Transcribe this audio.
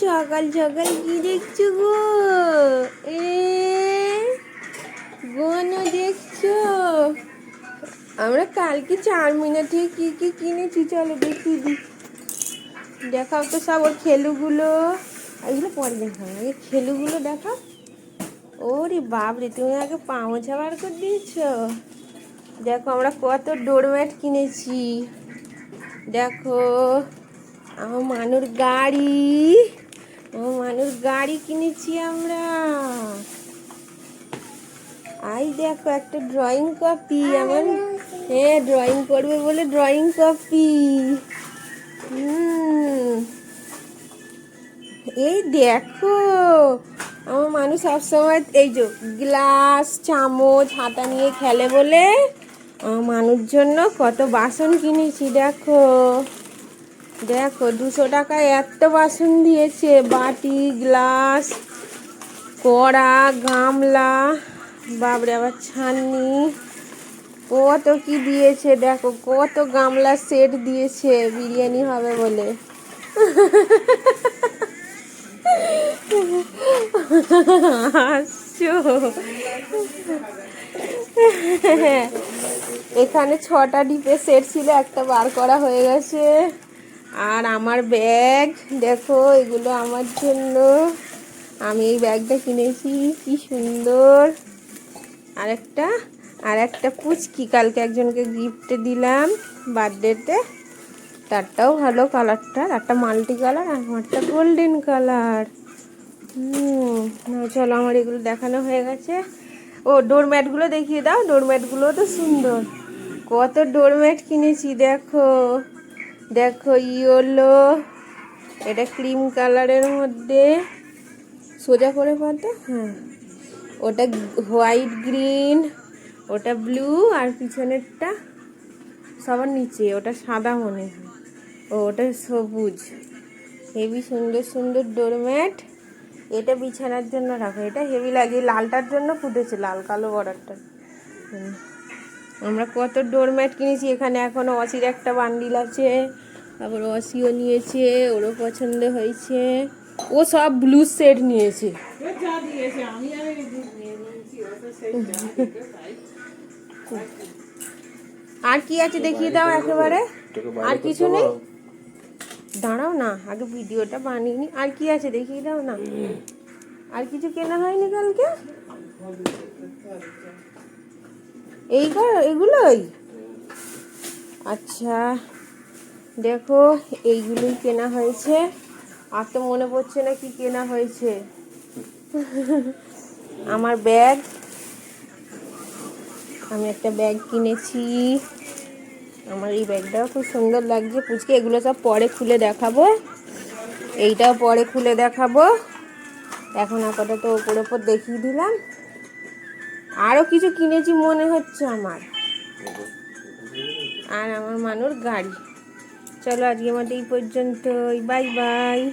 সকাল সকাল কি দেখছ গো? এ গনো দেখছ? আমরা কালকে চার মিনিটে কি কি কিনেছি? চলো দেখি দেখাও তো সব ওর খেলুগুলো। এগুলো পরে দেখাও আগে খেলুগুলো দেখাও। ওরে বাপরে, তুমি আগে পামোছা বার করে দিয়েছ? দেখো, আমরা কত ডোরম্যাট কিনেছি। দেখো, আমার মানুর গাড়ি। আমার মানুর গাড়ি কিনেছি আমরা। আই দেখো, একটা ড্রয়িং কপি আমার হ্যাঁ ড্রয়িং করবে বলে ড্রয়িং কপি এই দেখো, আমার মানুষ সবসময় এই যে গ্লাস চামচ, হাতা নিয়ে খেলে বলে, আমার মানুষ জন্য কত বাসন কিনেছি, দেখো। দেখো, দুশো টাকায় এত বাসন দিয়েছে। বাটি, গ্লাস, কড়া, গামলা, বাবরে আবার ছাননি। কত কি দিয়েছে দেখো, কত গামলা সেট দিয়েছে, বিরিয়ানি হবে বলে। এখানে ছটা ডিপে সেট ছিল, একটা বার করা হয়ে গেছে। আর আমার ব্যাগ, দেখো, এগুলো আমার জন্য। আমি এই ব্যাগটা কিনেছি, কি সুন্দর। আরেকটা আর একটা পুচকি, কালকে একজনকে গিফট দিলাম বার্থডেতে তারটাও ভালো কালারটা একটা মাল্টি কালার আর আমারটা গোল্ডেন কালার হুম চলো, আমার এগুলো দেখানো হয়ে গেছে। ও ডোরম্যাটগুলো দেখিয়ে দাও ডোরম্যাটগুলো তো সুন্দর। কত ডোরম্যাট কিনেছি, দেখো। দেখো ইয়েলো, এটা ক্রিম কালারের মধ্যে। সোজা করে পাতো হ্যাঁ। ওটা হোয়াইট গ্রিন, ওটা ব্লু আর পিছনেরটা সবার নিচে, ওটা সাদা মনে হয়। ও, ওটা সবুজ। হেভি সুন্দর সুন্দর ডোরম্যাট। এটা বিছানার জন্য রাখো। এটা হেভি লাগে। লালটার জন্য ফুটেছে, লাল কালো বর্ডারটা। আমরা কত ডোরম্যাট কিনেছি, এখানে এখনও অসির একটা বান্ডিল আছে। তারপর অসিও নিয়েছে, ওরও পছন্দ হয়েছে। ও সব ব্লু সেট নিয়েছে। আর কি আছে দেখিয়ে দাও একেবারে? আর কিছু নেই? দাঁড়াও না, আগে ভিডিওটা বানিয়ে নি। আর কি আছে দেখিয়ে দাও না। আর কিছু কেনা হয়নি কালকে? এই এগুলোই? আচ্ছা দেখো, এইগুলোই কেনা হয়েছে। আর তো মনে পড়ছে না কি কেনা হয়েছে। আমার ব্যাগ। আমি একটা ব্যাগ কিনেছি। আমার এই ব্যাগটাও খুব সুন্দর লাগছে। পুচকে, এগুলো সব পরে খুলে দেখাবো। এইটাও পরে খুলে দেখাবো। এখন আপাতত ওপর ওপর দেখিয়ে দিলাম। আরও কিছু কিনেছি মনে হচ্ছে আমার। আর আমার মানুষ গাড়ি। চলো আজকে আমাদের এই পর্যন্তই। Bye bye.